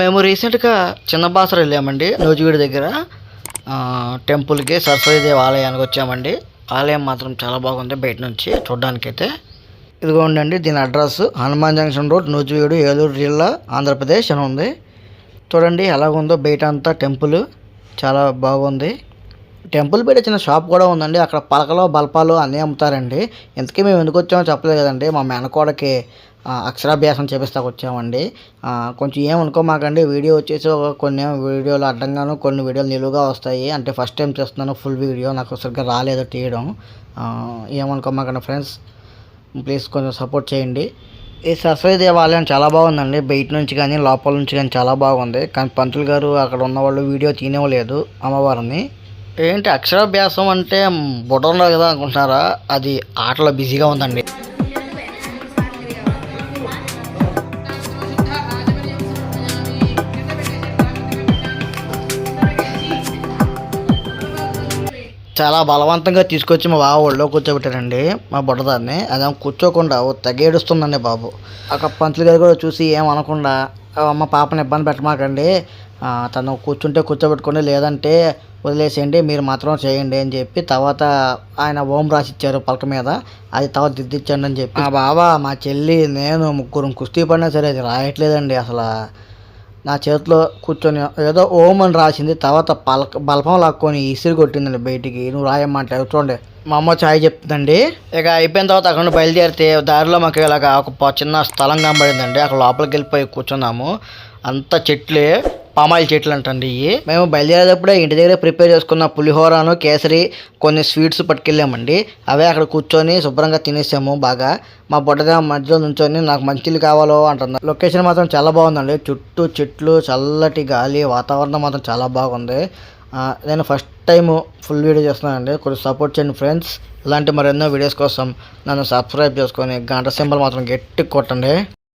మేము రీసెంట్గా చిన్న బాసర వెళ్ళామండి నూజివీడి దగ్గర. టెంపుల్కి సరస్వతీదేవి ఆలయానికి వచ్చామండి. ఆలయం మాత్రం చాలా బాగుంది బయట నుంచి చూడడానికైతే. ఇదిగోండి దీని address Hanuman junction road Nuzvid Eluru జిల్లా ఆంధ్రప్రదేశ్ అని ఉంది. చూడండి ఎలాగుందో బయట అంతా టెంపుల్. చాలా బాగుంది. టెంపుల్ బయట చిన్న షాప్ కూడా ఉందండి. అక్కడ పలకలు బల్పాలు అన్నీ అమ్ముతారండి. ఇంతకీ మేము ఎందుకు వచ్చామో చెప్పలేదు కదండి. మా మేనకోడకి అక్షరాభ్యాసం చేపిస్తాకు వచ్చామండి. కొంచెం ఏమనుకోమాకండి వీడియో వచ్చేసి ఒక కొన్ని వీడియోలు అడ్డంగాను కొన్ని వీడియోలు నిలువుగా వస్తాయి. అంటే ఫస్ట్ టైం చేస్తున్నాను ఫుల్ వీడియో. నాకు సరిగ్గా రాలేదు తీయడం. ఏమనుకోమాకండి ఫ్రెండ్స్? ప్లీజ్ కొంచెం సపోర్ట్ చేయండి. ఈ సరస్వతి దేవాలయం చాలా బాగుందండి. బయట నుంచి కానీ లోపల నుంచి కానీ చాలా బాగుంది. కానీ పంతులు గారు అక్కడ ఉన్నవాళ్ళు వీడియో తీయనివ్వలేదు అమ్మవారిని. ఏంటి అక్షరాభ్యాసం అంటే బుర్రలో కదా అనుకుంటున్నారా? అది ఆటలో బిజీగా ఉందండి. చాలా బలవంతంగా తీసుకొచ్చి మా బావ ఒళ్ళో కూర్చోబెట్టారండి మా బుడ్డదాన్ని. అది కూర్చోకుండా తెగేడుస్తుందండి బాబు. అక్కడ పంతులు గారు కూడా చూసి ఏమనకుండా అమ్మ పాపని ఇబ్బంది పెట్టమాకండి. తను కూర్చుంటే కూర్చోబెట్టుకోండి లేదంటే వదిలేసేయండి మీరు మాత్రం చేయండి అని చెప్పి తర్వాత ఆయన ఓం రాసి ఇచ్చారు పలక మీద. అది తర్వాత దిద్దిచ్చండి అని చెప్పి. మా బావ మా చెల్లి నేను ముగ్గురు కుస్తీ పడినా సరే అది రాయట్లేదండి అసలు. నా చేతిలో కూర్చొని ఏదో ఓం అని రాసింది తర్వాత పలక బల్పం లాక్కొని ఇసిరి కొట్టిందండి బయటికి. నువ్వు రాయమ్మంటే చూడండి. మా అమ్మ ఛాయ్ చెప్తుందండి. ఇక అయిపోయిన తర్వాత అక్కడ నుండి బయలుదేరితే దారిలో మాకు ఇలాగ ఒక చిన్న స్థలం కనబడిందండి. అక్కడ లోపలికి వెళ్ళిపోయి కూర్చున్నాము. అంత చెట్లే పామాయిల్ చెట్లు అంటండి ఇవి మేము బయలుదేరేటప్పుడే ఇంటి దగ్గర ప్రిపేర్ చేసుకున్న పులిహోరను కేసరి కొన్ని స్వీట్స్ పట్టుకెళ్ళామండి. అవే అక్కడ కూర్చొని శుభ్రంగా తినేసాము బాగా. మా బుడ్డగా మధ్యలో నుంచొని నాకు మంచిలు కావాలో అంటుంది. లొకేషన్ మాత్రం చాలా బాగుందండి. చుట్టూ చెట్లు చల్లటి గాలి వాతావరణం మాత్రం చాలా బాగుంది. నేను ఫస్ట్ టైం ఫుల్ వీడియో చేస్తున్నానండి. కొంచెం సపోర్ట్ చేయండి ఫ్రెండ్స్. ఇలాంటి మరెన్నో వీడియోస్ కోసం నన్ను సబ్స్క్రైబ్ చేసుకొని గంట సింబల్ మాత్రం గట్టి కొట్టండి.